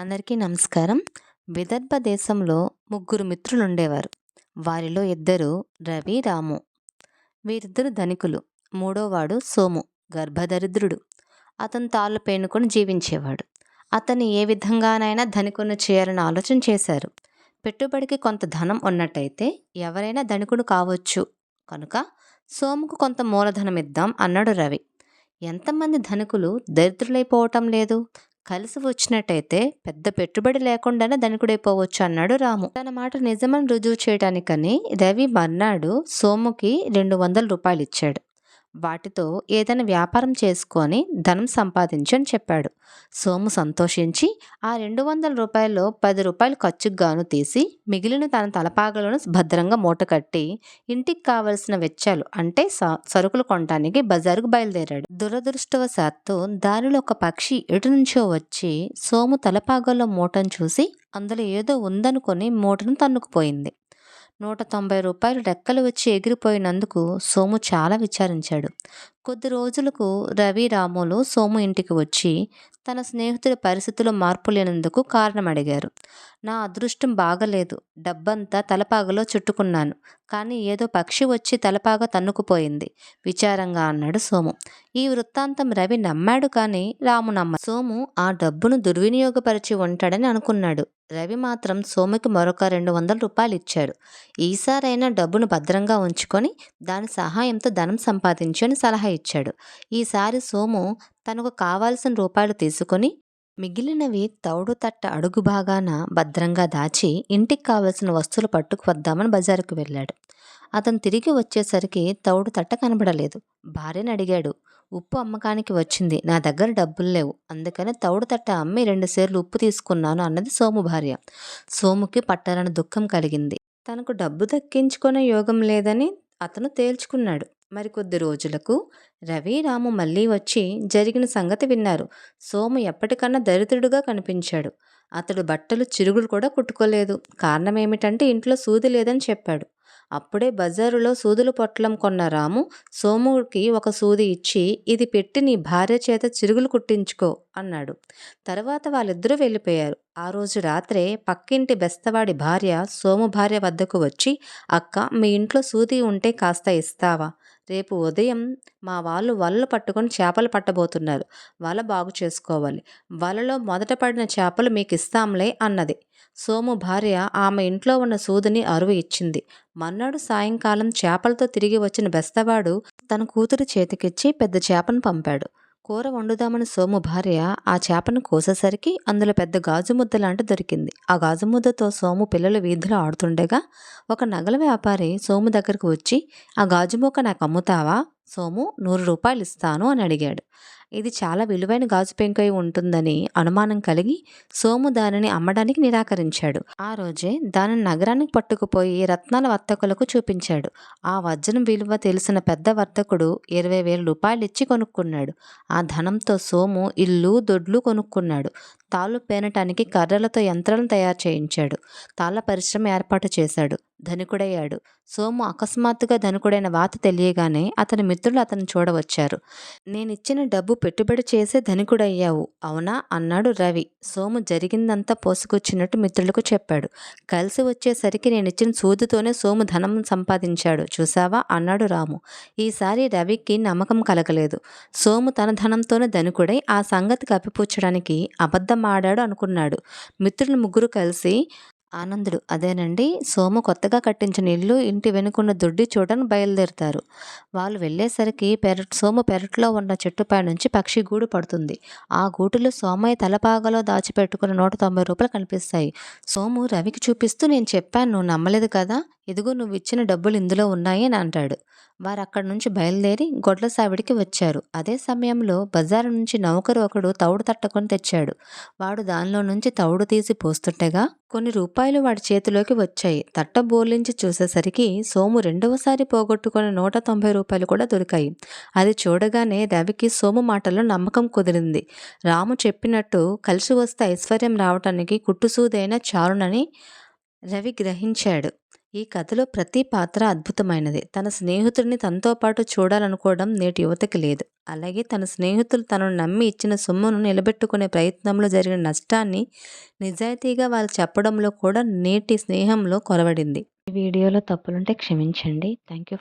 అందరికీ నమస్కారం. విదర్భ దేశంలో ముగ్గురు మిత్రులు ఉండేవారు వారిలో ఇద్దరు రవి రాము. వీరిద్దరు ధనికులు. మూడోవాడు సోము గర్భదరిద్రుడు. అతను తాళ్ళు పేనుకొని జీవించేవాడు. అతన్ని ఏ విధంగానైనా ధనికును చేయాలని ఆలోచన చేశారు. పెట్టుబడికి కొంత ధనం ఉన్నట్టయితే ఎవరైనా ధనికుడు కావచ్చు. కనుక సోముకు కొంత మూలధనం ఇద్దాం అన్నాడు రవి. ఎంతమంది ధనికులు దరిద్రులైపోవటం లేదు. కలిసి వచ్చినట్టయితే పెద్ద పెట్టుబడి లేకుండానే ధనికుడైపోవచ్చు అన్నాడు రాము. తన మాట నిజమని రుజువు చేయడానికని రవి మర్నాడు సోముకి రెండు వందల రూపాయలు ఇచ్చాడు వాటితో ఏదైనా వ్యాపారం చేసుకొని ధనం సంపాదించు అని చెప్పాడు. సోము సంతోషించి ఆ రెండు వందల రూపాయల్లో పది రూపాయలు ఖర్చుకు గాను తీసి మిగిలిన తన తలపాగలను భద్రంగా మూట కట్టి ఇంటికి కావలసిన వెచ్చాలు అంటే స- సరుకులు కొనడానికి బజారుకు బయలుదేరాడు. దురదృష్టవశాత్తు దారిలో ఒక పక్షి ఎటు నుంచో వచ్చి సోము తలపాగల్లో మూటను చూసి అందులో ఏదో ఉందనుకొని మూటను తన్నుకుపోయింది. నూట తొంభై రూపాయలు రెక్కలు వచ్చి ఎగిరిపోయినందుకు సోము చాలా విచారించాడు. కొద్ది రోజులకు రవి రాములు సోము ఇంటికి వచ్చి తన స్నేహితుడి పరిస్థితిలో మార్పు లేనందుకు కారణం అడిగారు. నా అదృష్టం బాగలేదు. డబ్బంతా తలపాగలో చుట్టుకున్నాను. కానీ ఏదో పక్షి వచ్చి తలపాగ తన్నుకుపోయింది. విచారంగా అన్నాడు సోము. ఈ వృత్తాంతం రవి నమ్మాడు కానీ రాము నమ్మ సోము ఆ డబ్బును దుర్వినియోగపరిచి ఉంటాడని అనుకున్నాడు. రవి మాత్రం సోముకి మరొక రెండు వందల రూపాయలు ఇచ్చాడు. ఈసారైనా డబ్బును భద్రంగా ఉంచుకొని దాని సహాయంతో ధనం సంపాదించు అని సలహా ఇచ్చాడు. ఈసారి సోము తనకు కావాల్సిన రూపాయలు తీసుకొని మిగిలినవి తౌడు తట్ట అడుగు భాగాన భద్రంగా దాచి ఇంటికి కావలసిన వస్తువులు పట్టుకు వద్దామని బజారుకు వెళ్ళాడు. అతను తిరిగి వచ్చేసరికి తౌడు తట్ట కనబడలేదు. భార్యని అడిగాడు ఉప్పు అమ్మకానికి వచ్చింది. నా దగ్గర డబ్బులు లేవు. అందుకని తౌడు తట్ట అమ్మి రెండు సేర్లు ఉప్పు తీసుకున్నాను అన్నది సోము భార్య. సోముకి పట్టాలని దుఃఖం కలిగింది. తనకు డబ్బు దక్కించుకునే యోగం లేదని అతను తేల్చుకున్నాడు. మరికొద్ది రోజులకు రవి రాము మళ్ళీ వచ్చి జరిగిన సంగతి విన్నారు. సోము ఎప్పటికన్నా దరిద్రుడుగా కనిపించాడు. అతడు బట్టలు చిరుగులు కూడా కుట్టుకోలేదు. కారణం ఏమిటంటే ఇంట్లో సూది లేదని చెప్పాడు. అప్పుడే బజారులో సూదులు పొట్లం కొన్న రాము సోముకి ఒక సూది ఇచ్చి ఇది పెట్టి నీ భార్య చేత చిరుగులు కుట్టించుకో. అన్నాడు. తర్వాత వాళ్ళిద్దరూ వెళ్ళిపోయారు. ఆ రోజు రాత్రే పక్కింటి బెస్తవాడి భార్య సోము భార్య వద్దకు వచ్చి అక్క మీ ఇంట్లో సూది ఉంటే కాస్త ఇస్తావా? రేపు ఉదయం మా వాళ్ళు వలలు పట్టుకొని చేపలు పట్టబోతున్నారు. వల బాగు చేసుకోవాలి. వలలో మొదట పడిన చేపలు మీకు ఇస్తాంలే అన్నది. సోము భార్య ఆమె ఇంట్లో ఉన్న సూదిని అరువు ఇచ్చింది. మన్నాడు సాయంకాలం చేపలతో తిరిగి వచ్చిన బెస్తవాడు తన కూతురు చేతికిచ్చి పెద్ద చేపను పంపాడు. కూర వండుదామని సోము భార్య ఆ చేపను కోసేసరికి అందులో పెద్ద గాజు ముద్ద లాంటి దొరికింది. ఆ గాజు ముద్దతో సోము పిల్లలు వీధిలో ఆడుతుండగా ఒక నగల వ్యాపారి సోము దగ్గరకు వచ్చి ఆ గాజు మొక్క నాకు అమ్ముతావా? సోము నూరు రూపాయలు ఇస్తాను అని అడిగాడు. ఇది చాలా విలువైన గాజు పెంకై ఉంటుందని అనుమానం కలిగి సోము దానిని అమ్మడానికి నిరాకరించాడు. ఆ రోజే దానిని నగరానికి పట్టుకుపోయి రత్నాల వర్తకులకు చూపించాడు. ఆ వజ్రం విలువ తెలిసిన పెద్ద వర్తకుడు ఇరవై వేల రూపాయలు ఇచ్చి కొనుక్కున్నాడు. ఆ ధనంతో సోము ఇల్లు దొడ్లు కొనుక్కున్నాడు. తాళ్ళు పేనటానికి కర్రలతో యంత్రాలను తయారు చేయించాడు. తాళ్ళ పరిశ్రమ ఏర్పాటు చేశాడు. ధనికుడయ్యాడు. సోము అకస్మాత్తుగా ధనికుడైన వాత తెలియగానే అతని మిత్రులు అతను చూడవచ్చారు. నేనిచ్చిన డబ్బు పెట్టుబడి చేసే ధనికుడయ్యావు అవునా? అన్నాడు రవి. సోము జరిగిందంతా పోసుకొచ్చినట్టు మిత్రులకు చెప్పాడు. కలిసి వచ్చేసరికి నేనిచ్చిన సూదితోనే సోము ధనం సంపాదించాడు చూసావా? అన్నాడు రాము. ఈసారి రవికి నమ్మకం కలగలేదు. సోము తన ధనంతోనే ధనికుడై ఆ సంగతి కప్పిపుచ్చడానికి అబద్ధం ఆడాడు అనుకున్నాడు. మిత్రులు ముగ్గురు కలిసి ఆనందుడు. అదేనండి. సోము కొత్తగా కట్టించిన ఇల్లు ఇంటి వెనుకున్న దొడ్డి చూడని బయలుదేరుతారు. వాళ్ళు వెళ్ళేసరికి పెరట్ సోము పెరట్లో ఉన్న చెట్టుపై నుంచి పక్షి గూడు పడుతుంది. ఆ గూటిలో సోమయ్య తలపాగలో దాచిపెట్టుకున్న నూట తొంభై రూపాయలు కనిపిస్తాయి. సోము రవికి చూపిస్తూ నేను చెప్పాను నువ్వు నమ్మలేదు కదా? ఇదిగో నువ్వు ఇచ్చిన డబ్బులు ఇందులో ఉన్నాయి అని అంటాడు. వారు అక్కడి నుంచి బయలుదేరి గొడ్ల సావిడికి వచ్చారు. అదే సమయంలో బజారు నుంచి నౌకరు ఒకడు తౌడు తట్టుకొని తెచ్చాడు. వాడు దానిలో నుంచి తౌడు తీసి పోస్తుండగా కొన్ని రూపాయలు వాడి చేతిలోకి వచ్చాయి. తట్ట బోర్లించి చూసేసరికి సోము రెండవసారి పోగొట్టుకున్న నూట తొంభై రూపాయలు కూడా దొరికాయి. అది చూడగానే రవికి సోము మాటల్లో నమ్మకం కుదిరింది. రాము చెప్పినట్టు కలిసి వస్తే ఐశ్వర్యం రావటానికి కుట్టుసూదైన చారునని రవి గ్రహించాడు. ఈ కథలో ప్రతి పాత్ర అద్భుతమైనది. తన స్నేహితుడిని తనతో పాటు చూడాలనుకోవడం నేటి యువతకి లేదు. అలాగే తన స్నేహితులు తనను నమ్మి ఇచ్చిన సొమ్మును నిలబెట్టుకునే ప్రయత్నంలో జరిగిన నష్టాన్ని నిజాయితీగా వాళ్ళు చెప్పడంలో కూడా నేటి స్నేహంలో కొరవడింది ఈ వీడియోలో తప్పులుంటే క్షమించండి. Thank you